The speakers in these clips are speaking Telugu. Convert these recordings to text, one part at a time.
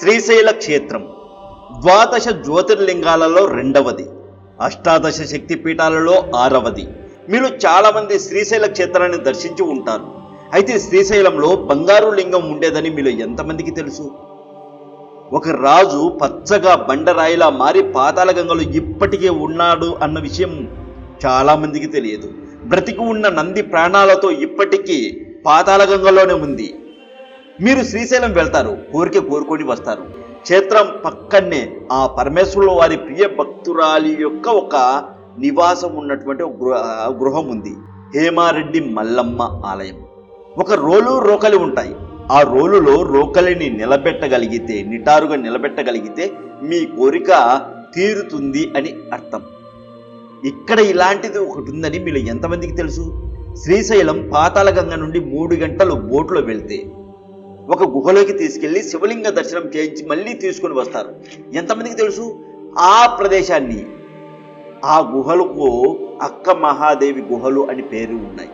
శ్రీశైల క్షేత్రం. ద్వాదశ జ్యోతిర్లింగాలలో రెండవది. అష్టాదశ శక్తిపీఠాలలో ఆరవది. మీరు చాలామంది శ్రీశైల క్షేత్రాన్ని దర్శించి ఉంటారు. అయితే శ్రీశైలంలో బంగారు లింగం ఉండేదని మీలో ఎంతమందికి తెలుసు? ఒక రాజు పచ్చగా బండరాయిలా మారి పాతాల గంగలో ఇప్పటికే ఉన్నాడు అన్న విషయం చాలామందికి తెలియదు. బ్రతికి ఉన్న నంది ప్రాణాలతో ఇప్పటికీ పాతాళగంగలోనే ఉంది. మీరు శ్రీశైలం వెళ్తారు కోరిక కోరుకొని వస్తారు. క్షేత్రం పక్కనే ఆ పరమేశ్వరుల వారి ప్రియ భక్తురాలి యొక్క ఒక నివాసం ఉన్నటువంటి ఒక గృహ గృహం ఉంది. హేమారెడ్డి మల్లమ్మ ఆలయం. ఒక రోలు రోకలి ఉంటాయి. ఆ రోలులో రోకలిని నిలబెట్టగలిగితే నిటారుగా నిలబెట్టగలిగితే మీ కోరిక తీరుతుంది అని అర్థం. ఇక్కడ ఇలాంటిది ఒకటి ఉందని మీరు ఎంతమందికి తెలుసు? శ్రీశైలం పాతాళగంగ నుండి మూడు గంటలు బోట్లో వెళ్తే ఒక గుహలోకి తీసుకెళ్ళి శివలింగ దర్శనం చేయించి మళ్ళీ తీసుకుని వస్తారు. ఎంతమందికి తెలుసు? ఆ ప్రదేశాన్ని ఆ గుహలకు అక్క మహాదేవి గుహలు అని పేరు ఉన్నాయి.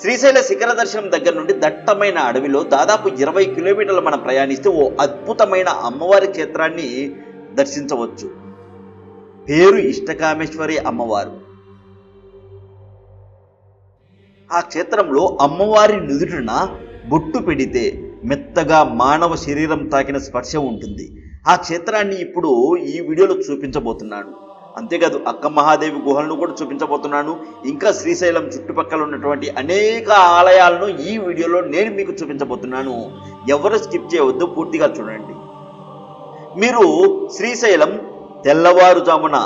శ్రీశైల శిఖర దర్శనం దగ్గర నుండి దట్టమైన అడవిలో దాదాపు ఇరవై కిలోమీటర్లు మనం ప్రయాణిస్తే ఓ అద్భుతమైన అమ్మవారి క్షేత్రాన్ని దర్శించవచ్చు. పేరు ఇష్టకామేశ్వరి అమ్మవారు. ఆ క్షేత్రంలో అమ్మవారి నుదుటిన బొట్టు పెడితే మెత్తగా మానవ శరీరం తాకిన స్పర్శ ఉంటుంది. ఆ క్షేత్రాన్ని ఇప్పుడు ఈ వీడియోలో చూపించబోతున్నాను. అంతేకాదు అక్క మహాదేవి గుహలను కూడా చూపించబోతున్నాను. ఇంకా శ్రీశైలం చుట్టుపక్కల ఉన్నటువంటి అనేక ఆలయాలను ఈ వీడియోలో నేను మీకు చూపించబోతున్నాను. ఎవరు స్కిప్ చేయవద్దు పూర్తిగా చూడండి. మీరు శ్రీశైలం తెల్లవారుజామున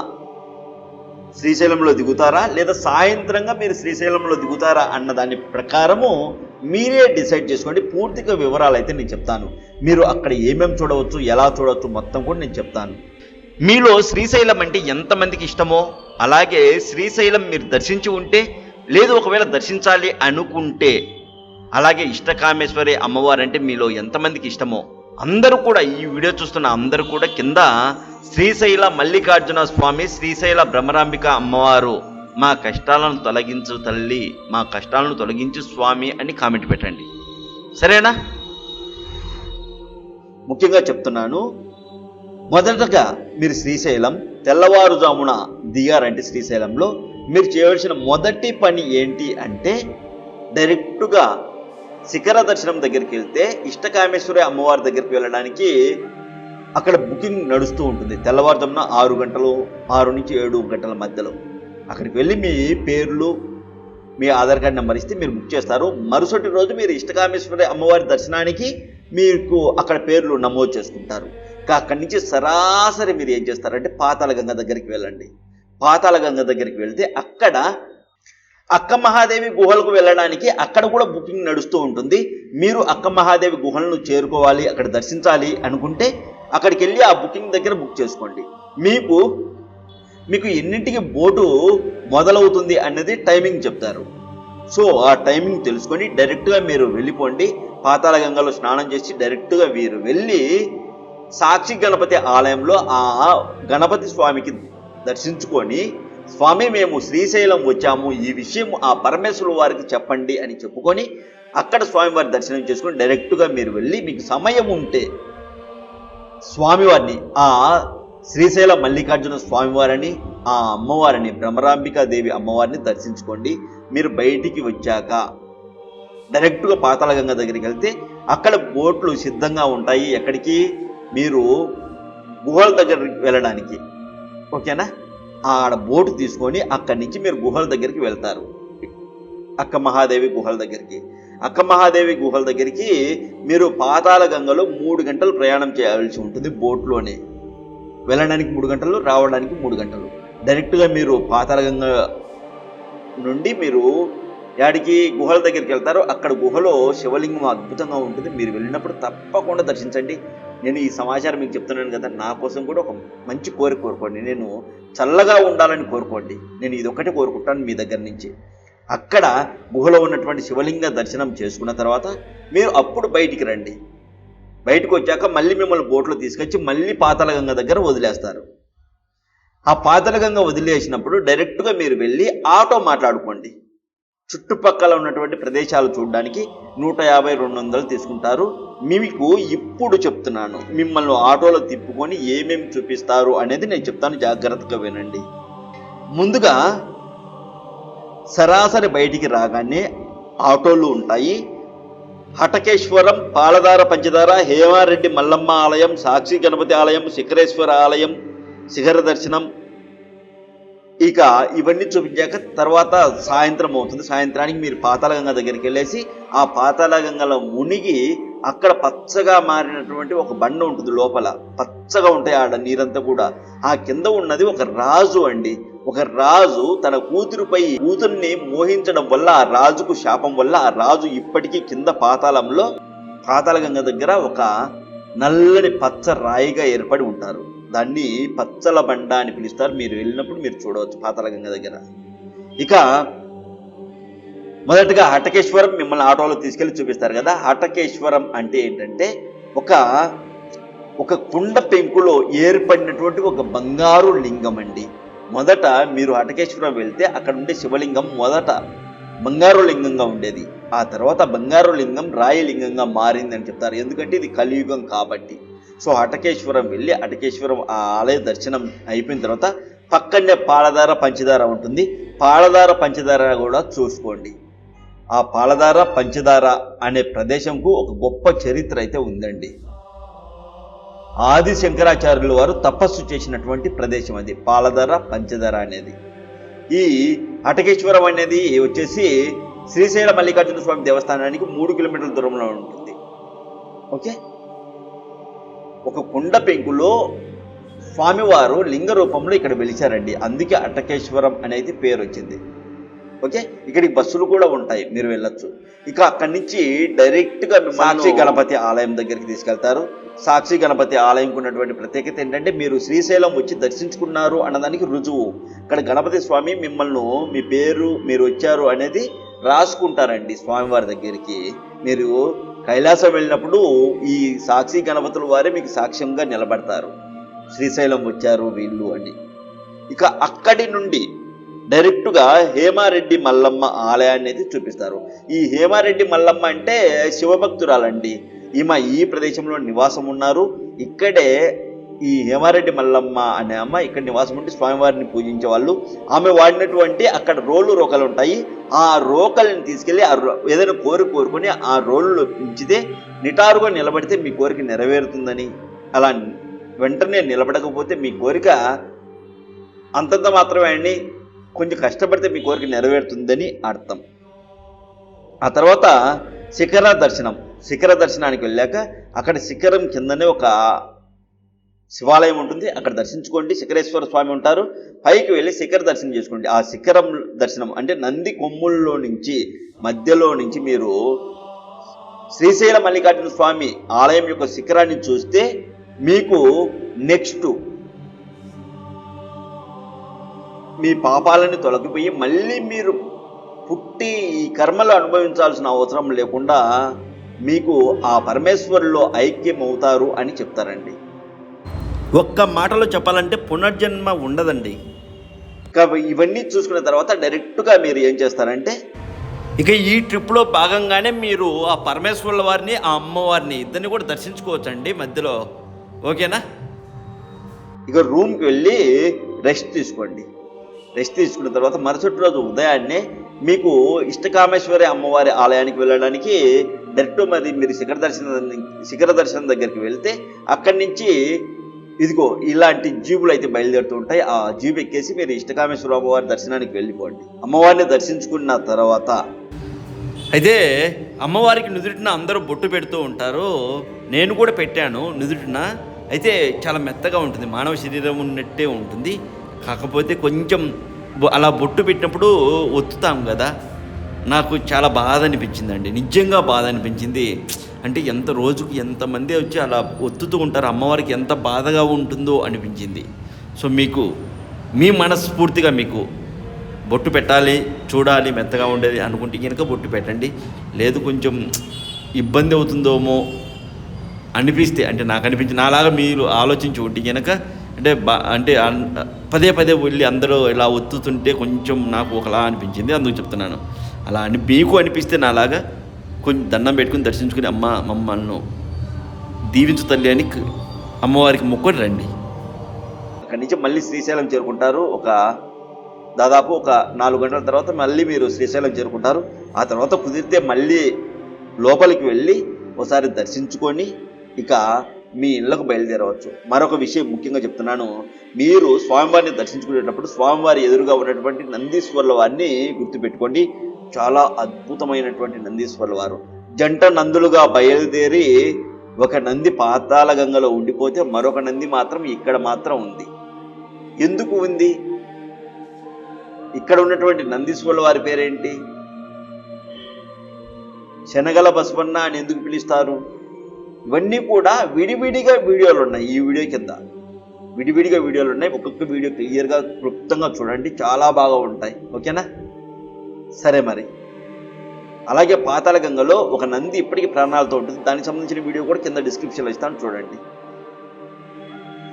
శ్రీశైలంలో దిగుతారా? లేదా సాయంత్రంగా మీరు శ్రీశైలంలో దిగుతారా అన్న దాని ప్రకారము మీరే డిసైడ్ చేసుకోండి. పూర్తిగా వివరాలు అయితే నేను చెప్తాను. మీరు అక్కడ ఏమేమి చూడవచ్చు ఎలా చూడవచ్చు మొత్తం కూడా నేను చెప్తాను. మీలో శ్రీశైలం అంటే ఎంతమందికి ఇష్టమో అలాగే శ్రీశైలం మీరు దర్శించి ఉంటే లేదు ఒకవేళ దర్శించాలి అనుకుంటే అలాగే ఇష్టకామేశ్వరి అమ్మవారు అంటే మీలో ఎంతమందికి ఇష్టమో అందరూ కూడా ఈ వీడియో చూస్తున్న అందరూ కూడా కింద శ్రీశైల మల్లికార్జున స్వామి శ్రీశైల భ్రమరాంబిక అమ్మవారు మా కష్టాలను తొలగించు తల్లి మా కష్టాలను తొలగించు స్వామి అని కామెంట్ పెట్టండి. సరేనా? ముఖ్యంగా చెప్తున్నాను మొదటగా మీరు శ్రీశైలం తెల్లవారుజామున దిగారంటే శ్రీశైలంలో మీరు చేయవలసిన మొదటి పని ఏంటి అంటే డైరెక్టుగా శిఖర దర్శనం దగ్గరికి వెళ్తే ఇష్టకామేశ్వరి అమ్మవారి దగ్గరికి వెళ్ళడానికి అక్కడ బుకింగ్ నడుస్తూ ఉంటుంది. తెల్లవారుజామున ఆరు గంటలు ఆరు నుంచి ఏడు గంటల మధ్యలో. అక్కడికి వెళ్ళి మీ పేర్లు మీ ఆధార్ కార్డ్ నెంబర్ ఇస్తే మీరు బుక్ చేస్తారు. మరుసటి రోజు మీరు ఇష్టకామేశ్వరి అమ్మవారి దర్శనానికి మీకు అక్కడ పేర్లు నమోదు చేసుకుంటారు. అక్కడి నుంచి సరాసరి మీరు ఏం చేస్తారంటే పాతాల గంగ దగ్గరికి వెళ్ళండి. పాతాల గంగ దగ్గరికి వెళ్తే అక్కడ అక్క మహాదేవి గుహలకు వెళ్ళడానికి అక్కడ కూడా బుకింగ్ నడుస్తూ ఉంటుంది. మీరు అక్క మహాదేవి గుహలను చేరుకోవాలి అక్కడ దర్శించాలి అనుకుంటే అక్కడికి వెళ్ళి ఆ బుకింగ్ దగ్గర బుక్ చేసుకోండి. మీకు మీకు ఎన్నింటికి బోటు మొదలవుతుంది అన్నది టైమింగ్ చెప్తారు. సో ఆ టైమింగ్ తెలుసుకొని డైరెక్ట్గా మీరు వెళ్ళిపోండి. పాతాళ గంగలో స్నానం చేసి డైరెక్ట్గా మీరు వెళ్ళి సాక్షి గణపతి ఆలయంలో ఆ గణపతి స్వామికి దర్శించుకొని స్వామి మేము శ్రీశైలం వచ్చాము. ఈ విషయం ఆ పరమేశ్వరుల వారికి చెప్పండి అని చెప్పుకొని అక్కడ స్వామివారి దర్శనం చేసుకొని డైరెక్ట్గా మీరు వెళ్ళి మీకు సమయం ఉంటే స్వామివారిని ఆ శ్రీశైల మల్లికార్జున స్వామివారిని ఆ అమ్మవారిని భ్రమరాంబికా దేవి అమ్మవారిని దర్శించుకోండి. మీరు బయటికి వచ్చాక డైరెక్ట్గా పాతాళగంగ దగ్గరికి వెళ్తే అక్కడ బోట్లు సిద్ధంగా ఉంటాయి. ఎక్కడికి? మీరు గుహల దగ్గరికి వెళ్ళడానికి. ఓకేనా? ఆడ బోటు తీసుకొని అక్కడి నుంచి మీరు గుహల దగ్గరికి వెళ్తారు. అక్క మహాదేవి గుహల దగ్గరికి. అక్క మహాదేవి గుహల దగ్గరికి మీరు పాతాళ గంగలో మూడు గంటలు ప్రయాణం చేయాల్సి ఉంటుంది బోట్లోనే. వెళ్ళడానికి మూడు గంటలు రావడానికి మూడు గంటలు. డైరెక్ట్గా మీరు పాతాళగంగ నుండి మీరు యాడికి గుహల దగ్గరికి వెళ్తారో అక్కడ గుహలో శివలింగం అద్భుతంగా ఉంటుంది. మీరు వెళ్ళినప్పుడు తప్పకుండా దర్శించండి. నేను ఈ సమాచారం మీకు చెప్తున్నాను కదా నా కోసం కూడా ఒక మంచి కోరిక కోరుకోండి. నేను చల్లగా ఉండాలని కోరుకోండి. నేను ఇది ఒకటి కోరుకుంటాను మీ దగ్గర నుంచి. అక్కడ గుహలో ఉన్నటువంటి శివలింగ దర్శనం చేసుకున్న తర్వాత మీరు అప్పుడు బయటికి రండి. బయటకు వచ్చాక మళ్ళీ మిమ్మల్ని బోట్లో తీసుకొచ్చి మళ్ళీ పాతాళగంగ దగ్గర వదిలేస్తారు. ఆ పాతాళగంగ వదిలేసినప్పుడు డైరెక్ట్గా మీరు వెళ్ళి ఆటో మాట్లాడుకోండి. చుట్టుపక్కల ఉన్నటువంటి ప్రదేశాలు చూడడానికి నూట యాభై రెండు వందలు తీసుకుంటారు. మీకు ఇప్పుడు చెప్తున్నాను మిమ్మల్ని ఆటోలో తిప్పుకొని ఏమేమి చూపిస్తారు అనేది నేను చెప్తాను జాగ్రత్తగా వినండి. ముందుగా సరాసరి బయటికి రాగానే ఆటోలు ఉంటాయి. హటకేశ్వరం పాలధార పంచదార హేమారెడ్డి మల్లమ్మ ఆలయం సాక్షి గణపతి ఆలయం శిఖరేశ్వర ఆలయం శిఖర దర్శనం. ఇక ఇవన్నీ చూపించాక తర్వాత సాయంత్రం అవుతుంది. సాయంత్రానికి మీరు పాతాళగంగ దగ్గరికి వెళ్ళేసి ఆ పాతాళగంగలో మునిగి అక్కడ పచ్చగా మారినటువంటి ఒక బండ ఉంటుంది లోపల. పచ్చగా ఉంటాయి ఆడ నీరంతా కూడా. ఆ కింద ఉన్నది ఒక రాజు అండి. ఒక రాజు తన కూతురుపై కూతుర్ని మోహించడం వల్ల ఆ రాజుకు శాపం వల్ల ఆ రాజు ఇప్పటికీ కింద పాతాళంలో పాతాళగంగ దగ్గర ఒక నల్లని పచ్చ రాయిగా ఏర్పడి ఉంటారు. దాన్ని పచ్చల బండ అని పిలుస్తారు. మీరు వెళ్ళినప్పుడు మీరు చూడవచ్చు పాతాళగంగ దగ్గర. ఇక మొదటగా హటకేశ్వరం మిమ్మల్ని ఆటోలో తీసుకెళ్ళి చూపిస్తారు కదా. హటకేశ్వరం అంటే ఏంటంటే ఒక ఒక కుండ పెంకులో ఏర్పడినటువంటి ఒక బంగారు లింగం అండి. మొదట మీరు హటకేశ్వరం వెళ్తే అక్కడ ఉండే శివలింగం మొదట బంగారు లింగంగా ఉండేది. ఆ తర్వాత బంగారు లింగం రాయి లింగంగా మారిందని చెప్తారు. ఎందుకంటే ఇది కలియుగం కాబట్టి. సో హటకేశ్వరం వెళ్ళి హటకేశ్వరం ఆ ఆలయ దర్శనం అయిపోయిన తర్వాత పక్కనే పాలధార పంచదార ఉంటుంది. పాలధార పంచదార కూడా చూసుకోండి. ఆ పాలధార పంచదార అనే ప్రదేశంకు ఒక గొప్ప చరిత్ర అయితే ఉందండి. ఆది శంకరాచార్యుల వారు తపస్సు చేసినటువంటి ప్రదేశం అది. పాలధర పంచదార అనేది. ఈ అటకేశ్వరం అనేది వచ్చేసి శ్రీశైల మల్లికార్జున స్వామి దేవస్థానానికి మూడు కిలోమీటర్ల దూరంలో ఉంటుంది. ఓకే? ఒక కుండ పెంకులో స్వామివారు లింగ రూపంలో ఇక్కడ వెలిచారండి. అందుకే అటకేశ్వరం అనేది పేరు వచ్చింది. ఓకే? ఇక్కడికి బస్సులు కూడా ఉంటాయి. మీరు వెళ్ళొచ్చు. ఇక అక్కడి నుంచి డైరెక్ట్గా సాక్షి గణపతి ఆలయం దగ్గరికి తీసుకెళ్తారు. సాక్షి గణపతి ఆలయంకు ఉన్నటువంటి ప్రత్యేకత ఏంటంటే మీరు శ్రీశైలం వచ్చి దర్శించుకున్నారు అన్నదానికి రుజువు. ఇక్కడ గణపతి స్వామి మిమ్మల్ని మీ పేరు మీరు వచ్చారు అనేది రాసుకుంటారండి స్వామివారి దగ్గరికి. మీరు కైలాసం వెళ్ళినప్పుడు ఈ సాక్షి గణపతుల వారే మీకు సాక్ష్యంగా నిలబడతారు. శ్రీశైలం వచ్చారు వీళ్ళు అని. ఇక అక్కడి నుండి డైరెక్ట్గా హేమారెడ్డి మల్లమ్మ ఆలయాన్ని అయితే చూపిస్తారు. ఈ హేమారెడ్డి మల్లమ్మ అంటే శివభక్తురాలండి. ఈమె ఈ ప్రదేశంలో నివాసం ఉన్నారు ఇక్కడే ఈ హేమారెడ్డి మల్లమ్మ అనే అమ్మ ఇక్కడ నివాసం ఉండి స్వామివారిని పూజించే వాళ్ళు ఆమె వాడినటువంటి అక్కడ రోళ్ళు రోకలు ఉంటాయి ఆ రోకల్ని తీసుకెళ్ళి ఆ రో- ఏదైనా కోరిక కోరుకొని ఆ రోళ్ళు పెంచితే నిటారుగా నిలబడితే మీ కోరిక నెరవేరుతుందని. అలా వెంటనే నిలబడకపోతే మీ కోరిక అంతంత మాత్రమే అండి. కొంచెం కష్టపడితే మీ కోరిక నెరవేరుతుందని అర్థం. ఆ తర్వాత శిఖర దర్శనం. శిఖర దర్శనానికి వెళ్ళాక అక్కడ శిఖరం కిందనే ఒక శివాలయం ఉంటుంది. అక్కడ దర్శించుకోండి. శిఖరేశ్వర స్వామి ఉంటారు. పైకి వెళ్ళి శిఖర దర్శనం చేసుకోండి. ఆ శిఖరం దర్శనం అంటే నంది కొమ్ముల్లో నుంచి మధ్యలో నుంచి మీరు శ్రీశైల మల్లికార్జున స్వామి ఆలయం యొక్క శిఖరాన్ని చూస్తే మీకు నెక్స్ట్ మీ పాపాలని తొలగిపోయి మళ్ళీ మీరు పుట్టి ఈ కర్మలు అనుభవించాల్సిన అవసరం లేకుండా మీకు ఆ పరమేశ్వరులో ఐక్యం అవుతారు అని చెప్తారండి. ఒక్క మాటలో చెప్పాలంటే పునర్జన్మ ఉండదండి. ఇవన్నీ చూసుకున్న తర్వాత డైరెక్ట్గా మీరు ఏం చేస్తారంటే ఇక ఈ ట్రిప్లో భాగంగానే మీరు ఆ పరమేశ్వరుల వారిని ఆ అమ్మవారిని ఇద్దరిని కూడా దర్శించుకోవచ్చండి మధ్యలో. ఓకేనా? ఇక రూమ్కి వెళ్ళి రెస్ట్ తీసుకోండి. రెస్ట్ తీసుకున్న తర్వాత మరుసటి రోజు ఉదయాన్నే మీకు ఇష్టకామేశ్వరి అమ్మవారి ఆలయానికి వెళ్ళడానికి డైరెక్ట్ మరి మీరు శిఖర దర్శనం శిఖర దర్శనం దగ్గరికి వెళ్తే అక్కడి నుంచి ఇదిగో ఇలాంటి జీబులు అయితే బయలుదేరుతూ ఉంటాయి. ఆ జీబు ఎక్కేసి మీరు ఇష్టకామేశ్వర అమ్మవారి దర్శనానికి వెళ్ళిపోండి. అమ్మవారిని దర్శించుకున్న తర్వాత అయితే అమ్మవారికి నుదుటిన అందరూ బొట్టు పెడుతూ ఉంటారు. నేను కూడా పెట్టాను నుదుటిన. అయితే చాలా మెత్తగా ఉంటుంది. మానవ శరీరం ఉన్నట్టే ఉంటుంది. కాకపోతే కొంచెం అలా బొట్టు పెట్టినప్పుడు ఒత్తుతాం కదా. నాకు చాలా బాధ అనిపించిందండి. నిజంగా బాధ అనిపించింది. అంటే ఎంత రోజుకు ఎంతమంది వచ్చి అలా ఒత్తుతూ ఉంటారు అమ్మవారికి ఎంత బాధగా ఉంటుందో అనిపించింది. సో మీకు మీ మనస్ఫూర్తిగా మీకు బొట్టు పెట్టాలి చూడాలి మెత్తగా ఉండేది అనుకుంటే కనుక బొట్టు పెట్టండి. లేదు కొంచెం ఇబ్బంది అవుతుందేమో అనిపిస్తే అంటే నాకు అనిపించి నాలాగా మీరు ఆలోచించి ఉంటే కనుక అంటే బా అంటే పదే పదే వెళ్ళి అందరూ ఇలా ఒత్తుతుంటే కొంచెం నాకు ఒకలా అనిపించింది. అందుకు చెప్తున్నాను. అలా అని మీకు అనిపిస్తే నాలాగా కొంచెం దండం పెట్టుకుని దర్శించుకుని అమ్మ మమ్మల్ని దీవించు తల్లి అని అమ్మవారికి మొక్కుని రండి. అక్కడి నుంచి మళ్ళీ శ్రీశైలం చేరుకుంటారు. ఒక దాదాపు ఒక నాలుగు గంటల తర్వాత మళ్ళీ మీరు శ్రీశైలం చేరుకుంటారు. ఆ తర్వాత కుదిరితే మళ్ళీ లోపలికి వెళ్ళి ఒకసారి దర్శించుకొని ఇక మీ ఇళ్ళకు బయలుదేరవచ్చు. మరొక విషయం ముఖ్యంగా చెప్తున్నాను. మీరు స్వామివారిని దర్శించుకునేటప్పుడు స్వామివారి ఎదురుగా ఉన్నటువంటి నందీశ్వర్ల వారిని గుర్తుపెట్టుకోండి. చాలా అద్భుతమైనటువంటి నందీశ్వర్ల వారు. జంట నందులుగా బయలుదేరి ఒక నంది పాతాళ గంగలో ఉండిపోతే మరొక నంది మాత్రం ఇక్కడ మాత్రం ఉంది. ఎందుకు ఉంది? ఇక్కడ ఉన్నటువంటి నందీశ్వర్ల వారి పేరేంటి? శనగల బసవన్న అని ఎందుకు పిలుస్తారు? ఇవన్నీ కూడా విడివిడిగా వీడియోలు ఉన్నాయి ఈ వీడియో కింద. విడివిడిగా వీడియోలు ఉన్నాయి. ఒక్కొక్క వీడియో క్లియర్గా క్లుప్తంగా చూడండి. చాలా బాగా ఉంటాయి. ఓకేనా? సరే మరి. అలాగే పాతాళగంగలో ఒక నంది ఇప్పటికీ ప్రాణాలతో ఉంటుంది. దానికి సంబంధించిన వీడియో కూడా కింద డిస్క్రిప్షన్లో ఇస్తాను చూడండి.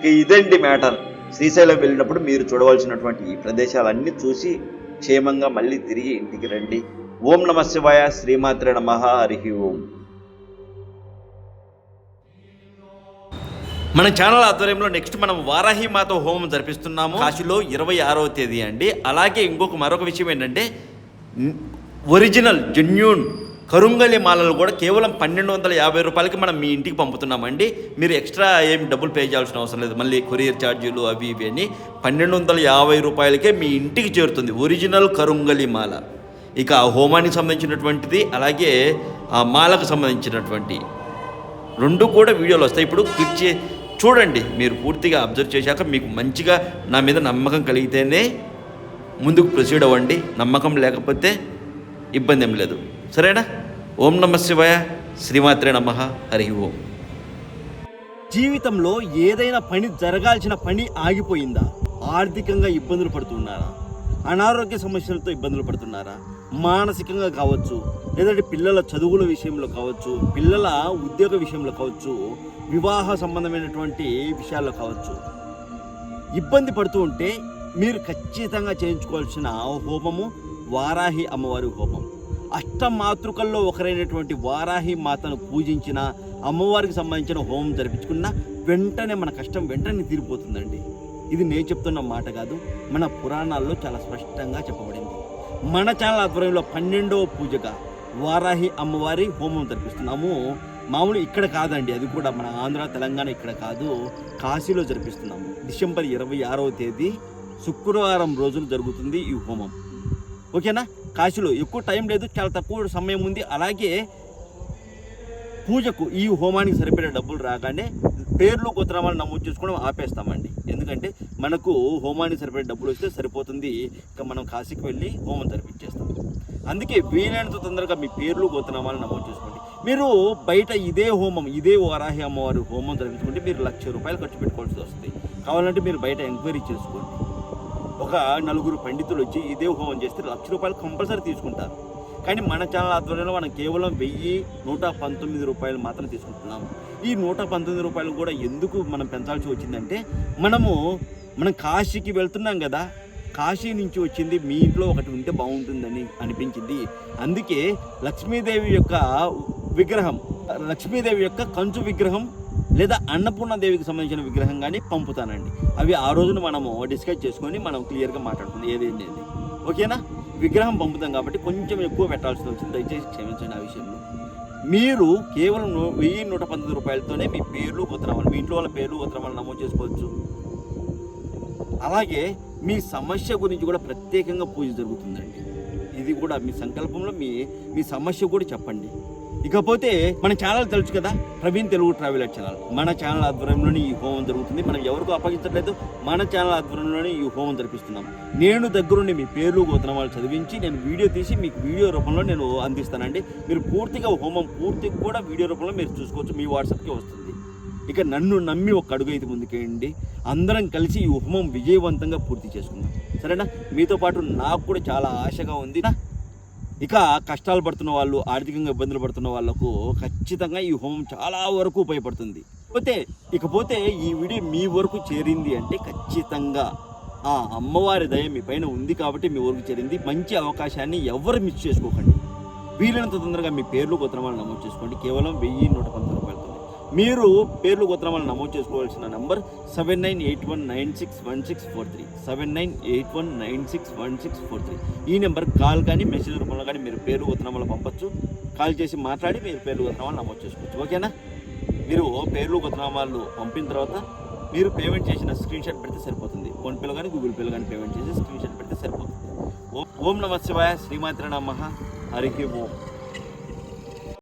ఇదండి మ్యాటర్. శ్రీశైలం వెళ్ళినప్పుడు మీరు చూడవలసినటువంటి ఈ ప్రదేశాలన్నీ చూసి క్షేమంగా మళ్ళీ తిరిగి ఇంటికి రండి. ఓం నమ శివాయ. శ్రీమాత్రే నమ. హరి ఓం. మన ఛానల్ ఆధ్వర్యంలో నెక్స్ట్ మనం వారాహి మాత హోమం జరిపిస్తున్నాము. కాశీలో ఇరవై ఆరవ తేదీ అండి. అలాగే ఇంకొక మరొక విషయం ఏంటంటే ఒరిజినల్ జెన్యూన్ కరుంగలి మాలలు కూడా కేవలం పన్నెండు వందల యాభై రూపాయలకి మనం మీ ఇంటికి పంపుతున్నామండి. మీరు ఎక్స్ట్రా ఏం డబ్బులు పే చేయాల్సిన అవసరం లేదు. మళ్ళీ కొరియర్ ఛార్జీలు అవి ఇవి అని పన్నెండు వందల యాభై రూపాయలకే మీ ఇంటికి చేరుతుంది ఒరిజినల్ కరుంగలి మాల. ఇక ఆ హోమానికి సంబంధించినటువంటిది అలాగే ఆ మాలకు సంబంధించినటువంటి రెండు కూడా వీడియోలు వస్తాయి. ఇప్పుడు క్లిక్ చే చూడండి మీరు పూర్తిగా అబ్జర్వ్ చేశాక మీకు మంచిగా నా మీద నమ్మకం కలిగితేనే ముందుకు ప్రొసీడ్ అవ్వండి. నమ్మకం లేకపోతే ఇబ్బంది ఏం లేదు. సరేనా? ఓం నమ శివాయ. శ్రీమాత్రే నమ. హరి ఓం. జీవితంలో ఏదైనా పని జరగాల్సిన పని ఆగిపోయిందా? ఆర్థికంగా ఇబ్బందులు పడుతున్నారా? అనారోగ్య సమస్యలతో ఇబ్బందులు పడుతున్నారా? మానసికంగా కావచ్చు లేదంటే పిల్లల చదువుల విషయంలో కావచ్చు పిల్లల ఉద్యోగ విషయంలో కావచ్చు వివాహ సంబంధమైనటువంటి విషయాల్లో కావచ్చు. ఇబ్బంది పడుతూ ఉంటే మీరు ఖచ్చితంగా చేయించుకోవాల్సిన హోమము వారాహి అమ్మవారి హోమం. అష్టమాతృకల్లో ఒకరైనటువంటి వారాహి మాతను పూజించిన అమ్మవారికి సంబంధించిన హోమం జరిపించుకున్న వెంటనే మన కష్టం వెంటనే తీరిపోతుందండి. ఇది నేను చెప్తున్న మాట కాదు మన పురాణాల్లో చాలా స్పష్టంగా చెప్పబడింది. మన ఛానల్ ఆధ్వర్యంలో పన్నెండవ పూజగా వారాహి అమ్మవారి హోమం జరిపిస్తున్నాము. మామూలు ఇక్కడ కాదండి అది కూడా మన ఆంధ్ర తెలంగాణ ఇక్కడ కాదు కాశీలో జరిపిస్తున్నాము. డిసెంబర్ ఇరవై ఆరవ తేదీ శుక్రవారం రోజున జరుగుతుంది ఈ హోమం. ఓకేనా? కాశీలో ఎక్కువ టైం లేదు చాలా తక్కువ సమయం ఉంది. అలాగే పూజకు ఈ హోమానికి సరిపడే డబ్బులు రాగానే పేర్లు గోత్రమాలు నమోదు చేసుకోవడం ఆపేస్తామండి. ఎందుకంటే మనకు హోమానికి సరిపడే డబ్బులు వస్తే సరిపోతుంది. ఇక మనం కాశీకి వెళ్ళి హోమం జరిపించేస్తాం. అందుకే వీలైనంత తొందరగా మీ పేర్లు గోత్రనామాలు నమోదు చేసుకోండి. మీరు బయట ఇదే హోమం ఇదే వారాహి అమ్మవారి హోమం జరిపించుకుంటే మీరు లక్ష రూపాయలు ఖర్చు పెట్టుకోవాల్సి వస్తుంది. కావాలంటే మీరు బయట ఎంక్వైరీ చేసుకోండి. ఒక నలుగురు పండితులు వచ్చి ఇదే హోమం చేస్తే లక్ష రూపాయలు కంపల్సరీ తీసుకుంటారు. కానీ మన ఛానల్ ఆధ్వర్యంలో మనం కేవలం వెయ్యి నూట పంతొమ్మిది రూపాయలు మాత్రం తీసుకుంటున్నాము ఈ నూట పంతొమ్మిది రూపాయలు కూడా ఎందుకు మనం పెంచాల్సి వచ్చిందంటే మనము మనం కాశీకి వెళ్తున్నాం కదా కాశీ నుంచి వచ్చింది మీ ఇంట్లో ఒకటి ఉంటే బాగుంటుందని అనిపించింది. అందుకే లక్ష్మీదేవి యొక్క విగ్రహం లక్ష్మీదేవి యొక్క కంచు విగ్రహం లేదా అన్నపూర్ణదేవికి సంబంధించిన విగ్రహం కానీ పంపుతానండి. అవి ఆ రోజున మనము డిస్కస్ చేసుకొని మనం క్లియర్గా మాట్లాడుకుందాం ఏదేంటి ఓకేనా? విగ్రహం పంపుతాం కాబట్టి కొంచెం ఎక్కువ పెట్టాల్సి వచ్చింది. దయచేసి క్షమించండి ఆ విషయంలో. మీరు కేవలం వెయ్యి నూట పంతొమ్మిది రూపాయలతోనే మీ పేర్లు ఉత్తరాలు మీ ఇంట్లో వాళ్ళ పేర్లు ఉత్తరాలు నమోదు చేసుకోవచ్చు. అలాగే మీ సమస్య గురించి కూడా ప్రత్యేకంగా పూజ జరుగుతుందండి. ఇది కూడా మీ సంకల్పంలో మీ మీ సమస్య కూడా చెప్పండి. ఇకపోతే మన ఛానల్ తెలుసు కదా ప్రవీణ్ తెలుగు ట్రావెలర్ ఛానల్ మన ఛానల్ ఆధ్వర్యంలోనే ఈ హోమం జరుగుతుంది. మనం ఎవరికూ అప్పగించట్లేదు మన ఛానల్ ఆధ్వర్యంలోనే ఈ హోమం జరిపిస్తున్నాం. నేను దగ్గరుండి మీ పేర్లు గోత్రమాలు చదివించి నేను వీడియో తీసి మీకు వీడియో రూపంలో నేను అందిస్తానండి. మీరు పూర్తిగా హోమం పూర్తిగా కూడా వీడియో రూపంలో మీరు చూసుకోవచ్చు మీ వాట్సాప్కి వస్తుంది. ఇక నన్ను నమ్మి ఒక అడుగు అయితే ముందుకేయండి. అందరం కలిసి ఈ హోమం విజయవంతంగా పూర్తి చేసుకుందాం. సరేనా? మీతో పాటు నాకు కూడా చాలా ఆశగా ఉంది. ఇక కష్టాలు పడుతున్న వాళ్ళు ఆర్థికంగా ఇబ్బందులు పడుతున్న వాళ్ళకు ఖచ్చితంగా ఈ హోమం చాలా వరకు ఉపయోగపడుతుంది. పోతే ఇకపోతే ఈ వీడియో మీ వరకు చేరింది అంటే ఖచ్చితంగా ఆ అమ్మవారి దయ మీ పైన ఉంది కాబట్టి మీ వరకు చేరింది. మంచి అవకాశాన్ని ఎవరు మిస్ చేసుకోకండి. వీలైనంత తొందరగా మీ పేర్లు గోత్రమాలు నమోదు చేసుకోండి. కేవలం వెయ్యి నూట పంతొమ్మిది మీరు పేర్లు గోత్రమాలు నమోదు చేసుకోవాల్సిన number seven nine eight one nine six one six four three. Seven nine eight one nine six one six four three. ఈ నెంబర్ కాల్ కానీ మెసేజ్ రూపంలో కానీ మీరు పేరు గోత్రమాలు పంపొచ్చు. కాల్ చేసి మాట్లాడి మీరు పేర్లు గోత్రమాలు నమోదు చేసుకోవచ్చు. ఓకేనా? మీరు పేర్లు గోత్రనామాలు పంపిన తర్వాత మీరు పేమెంట్ చేసిన స్క్రీన్ షాట్ పెడితే సరిపోతుంది. ఫోన్పేలో కానీ గూగుల్ పేలో కానీ పేమెంట్ చేసి స్క్రీన్ షాట్ పెడితే సరిపోతుంది. ఓం ఓం నమ శివాయ శ్రీమాత్ర నమ. హరికి ఓం.